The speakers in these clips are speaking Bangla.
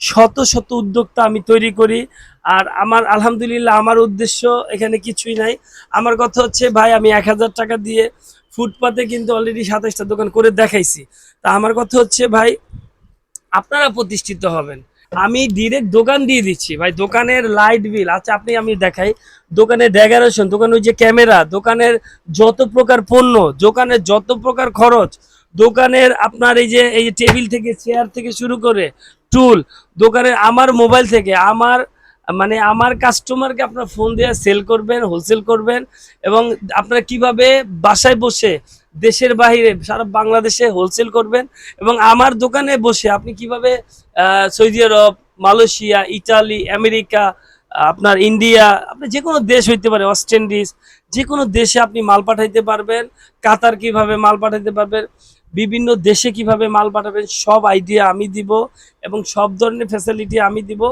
শত শত উদ্যোক্তা আমি তৈরি করি। আর আমার, আলহামদুলিল্লাহ আমার উদ্দেশ্য এখানে কিছুই নাই। আমার কথা হচ্ছে, ভাই, আমি এক হাজার টাকা দিয়ে ফুটপাতে কিন্তু অলরেডি সাতাইশটা দোকান করে দেখাইছি। তা আমার কথা হচ্ছে, ভাই, আপনারা প্রতিষ্ঠিত হবেন। আমি ডিরেক্ট দোকান দিয়ে দিচ্ছি। ভাই, দোকানের লাইট বিল আচ্ছা আপনি, আমি দেখাই। দোকানের ডেকোরেশন দোকানের ওই যে ক্যামেরা দোকানের যত প্রকার পণ্য, দোকানের যত প্রকার খরচ, দোকানের আপনার এই যে, এই টেবিল থেকে চেয়ার থেকে শুরু করে টুল দোকানের আমার মোবাইল থেকে আমার মানে আমার কাস্টমারকে আপনার ফোন দিয়ে সেল করবেন হোলসেল করবেন এবং আপনারা কীভাবে বাসায় বসে দেশের বাইরে সারা বাংলাদেশে হোলসেল করবেন এবং আমার দোকানে বসে আপনি কীভাবে Saudi Arab, Malaysia Italy America, আপনার ইন্ডিয়া আপনি যে কোনো দেশ হইতে পারে ওয়েস্ট ইন্ডিজ যে কোনো দেশে আপনি মাল পাঠাইতে পারবেন, কাতার কীভাবে মাল পাঠাইতে পারবেন, বিভিন্ন দেশে কীভাবে মাল পাঠাবেন, সব আইডিয়া আমি দিব এবং সব ধরনের ফ্যাসিলিটি আমি দিব।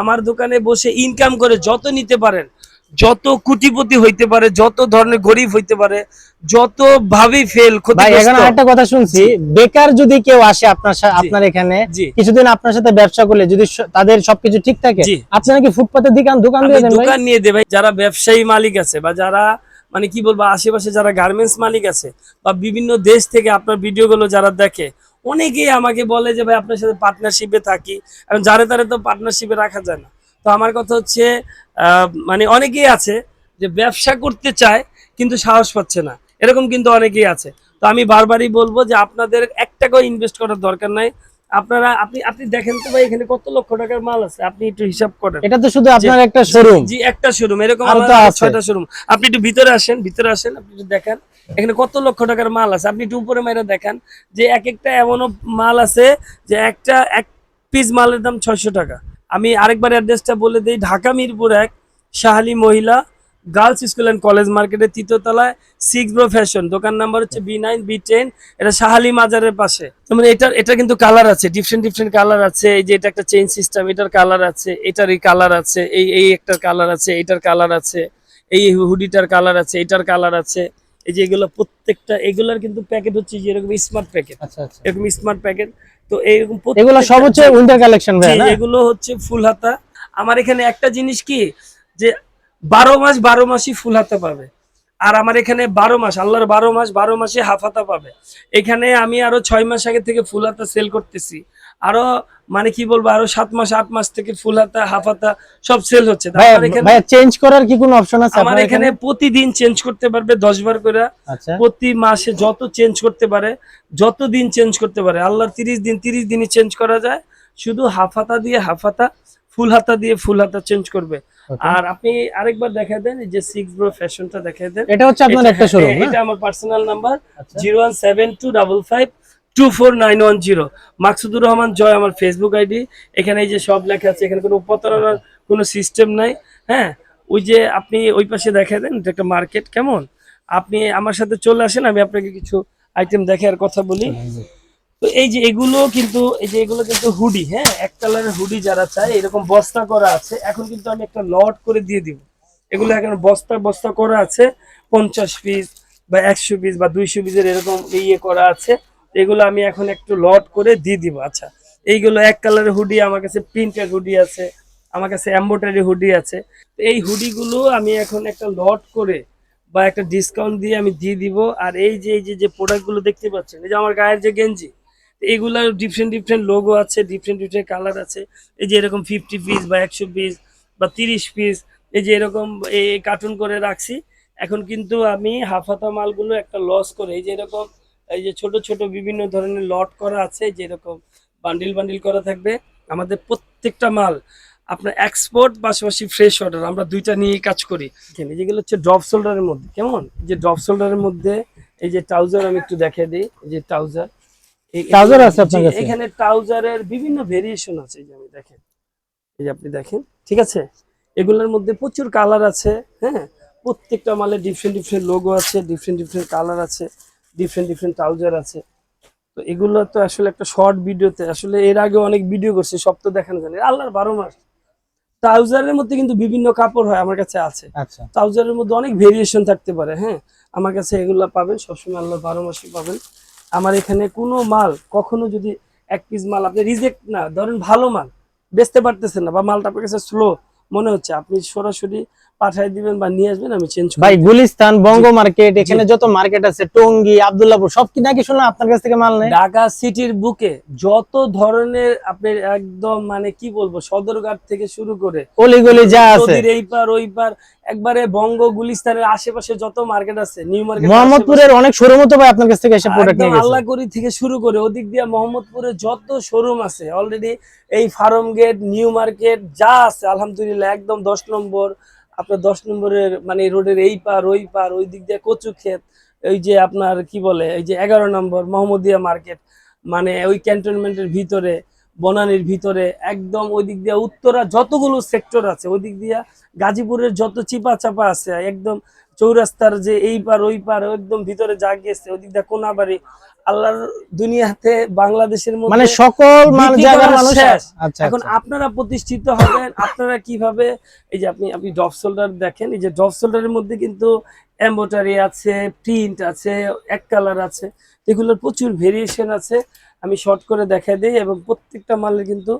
আমার দোকানে বসে ইনকাম করে যত নিতে পারেন যত কুটিপতি হইতে পারে যত ধরনের গরিব হইতে পারে যত ভাবে ফেল ভাই এখন একটা কথা শুনছি। বেকার যদি কেউ আসে আপনার আপনার এখানে কিছুদিন আপনার সাথে ব্যবসা করলে যদি তাদের সবকিছু ঠিক থাকে। আপনারা কি ফুটপাতের দোকান দোকান দিয়ে দেন দোকান নিয়ে দেবে যারা ব্যবসায়ী মালিক আছে বা যারা মানে কি বলব আশেপাশে যারা গার্মেন্টস মালিক আছে বা বিভিন্ন দেশ থেকে আপনার ভিডিওগুলো যারা দেখে অনেকেই আমাকে বলে যে ভাই আপনার সাথে পার্টনারশিপে থাকি। এবং যারে তারে তো পার্টনারশিপে রাখা যায় না। তো আমার কথা হচ্ছে আহ, মানে অনেকেই আছে যে ব্যবসা করতে চায় কিন্তু সাহস পাচ্ছে না। এরকম কিন্তু অনেকেই আছে। তো আমি বারবারই বলব যে আপনাদের এক টাকাও ইনভেস্ট করার দরকার নাই। আপনারা আপনি আপনি দেখেন তো ভাই এখানে কত লক্ষ টাকার মাল আছে? আপনি একটু হিসাব করেন। এটা তো শুধু আপনার একটা শোরুম জি একটা শোরুম এরকম। ছয়টা শোরুম আপনি একটু ভিতরে আসেন ভিতরে আসেন আপনি একটু দেখেন। এখানে কত লক্ষ টাকার মাল আছে? আপনি একটু উপরে মেরে দেখেন যে এক একটা এমনও মাল আছে যে একটা এক পিস মালের দাম ছয়শো টাকা। আমি আরেকবার অ্যাড্রেসটা বলে দিই। ঢাকা মিরপুর এক শাহালি মহিলা গার্লস স্কুল অ্যান্ড কলেজ মার্কেটের তৃতীয় তলায় সিক্স ব্রো ফ্যাশন দোকান নাম্বার হচ্ছে বি নাইন বি টেন এটা শাহালি মাজারের পাশে। মানে এটার এটা কিন্তু কালার আছে ডিফারেন্ট ডিফারেন্ট কালার আছে। এই যে এটা একটা চেইন সিস্টেম এটার কালার আছে এটার এই কালার আছে এই এই একটার কালার আছে এটার কালার আছে এই হুডিটার কালার আছে এটার কালার আছে। এই যে এগুলো প্রত্যেকটা এগুলোর কিন্তু প্যাকেট হচ্ছে যে এরকম স্মার্ট প্যাকেট আচ্ছা আচ্ছা। এরকম স্মার্ট প্যাকেট তো এইরকম এগুলো সব হচ্ছে উইন্টার কালেকশন ভাই না? এগুলো হচ্ছে ফুল হাতা। আমার এখানে একটা জিনিস কি? যে বারো মাস বারো মাসই ফুল হাতা পাবে। আর আমার এখানে বারো মাস আল্লাহর বারো মাস বারো মাসে হাফাতা পাবে। এখানে আমি আরও ছয় মাস আগে থেকে ফুল হাতা সেল করতেছি। আরও মানে কি বলব আরও সাত মাস আট মাস থেকে ফুল হাতা হাফ হাতা সব সেল হচ্ছে। চেঞ্জ করার কি কোনো অপশন আছে আমার এখানে প্রতিদিন চেঞ্জ করতে পারবে দশ বার করে। আচ্ছা। প্রতি মাসে যত চেঞ্জ করতে পারে যত দিন চেঞ্জ করতে পারে আল্লাহর তিরিশ দিন তিরিশ দিনই চেঞ্জ করা যায়। শুধু হাফ হাতা দিয়ে হাফ হাতা ফুল হাতা দিয়ে ফুল হাতা চেঞ্জ করবে। আর আপনি আরেকবার দেখা দেন যে সিক্স ব্রো ফ্যাশনটা দেখা দেন। এটা হচ্ছে আপনার একটা শোরুম হ্যাঁ, এটা আমার পার্সোনাল নাম্বার আচ্ছা। Zero one seven two double five two four nine one zero Maksudur Rahman Joy আমার ফেসবুক আইডি এখানে এই যে সব লেখা আছে এখানে কোনো প্রতারণার কোনো সিস্টেম নাই হ্যাঁ? ওই যে আপনি ওই পাশে দেখা দেন এটা একটা মার্কেট কেমন? আপনি আমার সাথে চলে আসেন আমি আপনাকে কিছু আইটেম দেখে আর কথা বলি। তো এই যে এগুলো কিন্তু, এই যে এগুলো কিন্তু হুডি হ্যাঁ? এক কালারের হুডি যারা চায়, এরকম বস্তা করা আছে। এখন কিন্তু আমি একটা লট করে দিয়ে দিব। এগুলো এখন বস্তা বস্তা করা আছে। পঞ্চাশ পিস বা একশো পিস বা দুইশো পিসের এরকম ইয়ে করা আছে। এগুলো আমি এখন একটু লট করে দিয়ে দিব। আচ্ছা এইগুলো এক কালারের হুডি আমার কাছে প্রিন্টেড হুডি আছে। আমার কাছে এম্বোটারি হুডি আছে। তো এই হুডিগুলো আমি এখন একটা লট করে বা একটা ডিসকাউন্ট দিয়ে আমি দিয়ে দিব। আর এই যে এই যে প্রোডাক্টগুলো দেখতে পাচ্ছেন, এই যে আমার গায়ের যে গেঞ্জি এগুলার ডিফারেন্ট ডিফারেন্ট লোগো আছে ডিফারেন্ট ডিফারেন্ট কালার আছে। এই যে এরকম ফিফটি পিস বা একশো পিস বা তিরিশ পিস এই যে এরকম এই কার্টুন করে রাখছি। এখন কিন্তু আমি হাফাতা মালগুলো একটা লস করে, এই যে এরকম, এই যে ছোট ছোট বিভিন্ন ধরনের লট করা আছে যে এরকম বান্ডিল বান্ডিল করা থাকবে। আমাদের প্রত্যেকটা মাল, আপনার এক্সপোর্ট পাশাপাশি ফ্রেশ অর্ডার আমরা দুইটা নিয়েই কাজ করি। যেগুলো হচ্ছে ড্রপ শোল্ডারের মধ্যে, কেমন? যে ড্রপ শোল্ডারের মধ্যে, এই যে ট্রাউজার আমি একটু দেখে দিই, এই যে ট্রাউজার Trouser আছে আপনার কাছে? এখানে ট্রাউজারের বিভিন্ন ভেরিয়েশন আছে এই যে আমি দেখেন। এই যে আপনি দেখেন ঠিক আছে? এগুলোর মধ্যে প্রচুর কালার আছে হ্যাঁ? প্রত্যেকটা মালে ডিফারেন্ট ডিফারেন্ট লোগো আছে ডিফারেন্ট ডিফারেন্ট কালার আছে ডিফারেন্ট ডিফারেন্ট ট্রাউজার আছে। তো এগুলো তো আসলে একটা শর্ট ভিডিওতে আসলে এর আগে অনেক ভিডিও করছি সব তো দেখানো যায়। আল্লাহর বারো মাস। ট্রাউজারের মধ্যে কিন্তু বিভিন্ন কাপড় হয় আমার কাছে আছে। আচ্ছা। ট্রাউজারের মধ্যে অনেক ভেরিয়েশন থাকতে পারে হ্যাঁ? আমার কাছে এগুলো পাবেন সবসময় আল্লাহ বারো মাসই পাবেন। আমার এখানে কোনো মাল কখনো যদি এক পিস মাল আপনি রিজেক্ট না ধরেন ভালো মাল বেচতে পারতেছেন না বা মালটা আপনার কাছে স্লো মনে হচ্ছে আপনি সরাসরি পাঠাই দিবেন বা নিয়ে আসবেন আমি চেঞ্জ ভাই গুলিস্তান বঙ্গ মার্কেট এখানে যত মার্কেট আছে টঙ্গি আব্দুল্লাহপুর সব কি নাকি শুনলাম আপনার কাছ থেকে মাল নেই ঢাকা সিটির বুকে যত ধরনের আপনি একদম মানে কি বলব সদরঘাট থেকে শুরু করে অলি গলি যা আছে। এই পার ওই পার একবারে বঙ্গ গুলিস্তানের আশেপাশে যত মার্কেট আছে নিউ মার্কেট মোহাম্মদপুরের অনেক শোরুম তো ভাই আপনার কাছ থেকে এসে প্রোডাক্ট নিয়ে গেছে। আল্লাহগড়ি থেকে শুরু করে ওদিক দিয়ে মোহাম্মদপুরে যত শোরুম আছে অলরেডি এই ফার্ম গেট নিউ মার্কেট যা আছে আলহামদুলিল্লাহ একদম দশ নম্বর আপনার দশ নম্বরের মানে রোডের এই পার ওই পার ওই দিক দিয়ে কচু ক্ষেত ওই যে আপনার কি বলে এই যে এগারো নম্বর মোহাম্মদিয়া মার্কেট মানে ওই ক্যান্টনমেন্টের ভিতরে বনানীর ভিতরে একদম ওই দিক দিয়ে উত্তরা যতগুলো সেক্টর আছে ওই দিক দিয়ে গাজীপুরের যত চিপা চাপা আছে একদম চৌরাস্তার যে এই পার ওই পার একদম ভিতরে যা গেছে ওই দিক দিয়ে কোনাবাড়ি আল্লাহর দুনিয়াতে বাংলাদেশের মানে মধ্যে সকল জায়গার মানুষ আচ্ছা এখন আচ্ছা। আপনারা প্রতিষ্ঠিত হবেন আপনারা কীভাবে এই যে আপনি আপনি ডপ শোল্ডার দেখেন এই যে ডপ শোল্ডারের মধ্যে কিন্তু এম্বোটারি আছে প্রিন্ট আছে এক কালার আছে এগুলোর প্রচুর ভেরিয়েশন আছে আমি শর্ট করে দেখাই দিই এবং প্রত্যেকটা মালের কিন্তু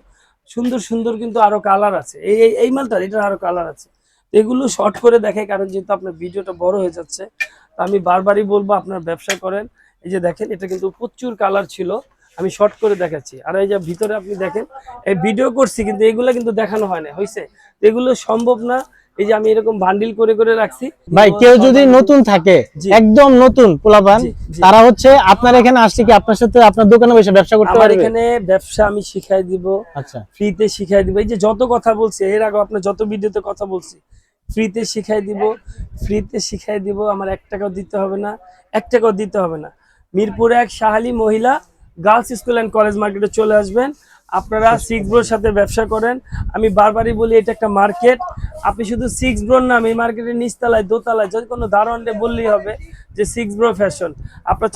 সুন্দর সুন্দর কিন্তু আরও কালার আছে। এই, এই- মালটার, এটার আরও কালার আছে। এগুলো শর্ট করে দেখাই কারণ যেহেতু আপনার ভিডিওটা বড় হয়ে যাচ্ছে আমি বারবারই বলব আপনার ব্যবসা করেন। এই যে দেখেন, এটা কিন্তু প্রচুর কালার ছিল, আমি শর্ট করে দেখাচ্ছি। আর এই যে ভিতরে আপনি দেখেন, এই ভিডিও করছি কিন্তু এগুলো কিন্তু দেখানো হয় না হয়েছে এগুলো সম্ভব না এই যে আমি এরকম বান্ডিল করে করে রাখছি। ভাই কেউ যদি নতুন থাকে। একদম নতুন পোলাপান। তারা হচ্ছে আপনার এখানে আসছে কি আপনার সাথে আপনার দোকানে বসে ব্যবসা করতে পারবে? এখানে ব্যবসা আমি শিখাই দিব আচ্ছা। ফ্রিতে শিখাই দিব। এই যে যত কথা বলছি এর আগে আপনার যত ভিডিওতে কথা বলছি ফ্রিতে শিখাই দিব ফ্রিতে শিখাই দিব আমার এক টাকাও দিতে হবে না এক টাকাও দিতে হবে না। মিরপুরে এক শাহালি মহিলা গার্লস স্কুল অ্যান্ড কলেজ মার্কেটে চলে আসবেন। আপনারা সিক্স ব্রোর সাথে ব্যবসা করেন। আমি বারবারই বলি, এটা একটা মার্কেট আপনি শুধু সিক্স ব্রোর নাম এই মার্কেটের নিচতলায়, দোতলায় যদি কোনো দারোয়ানকে বললেই হবে যে সিক্স ব্রো ফ্যাশন আপনার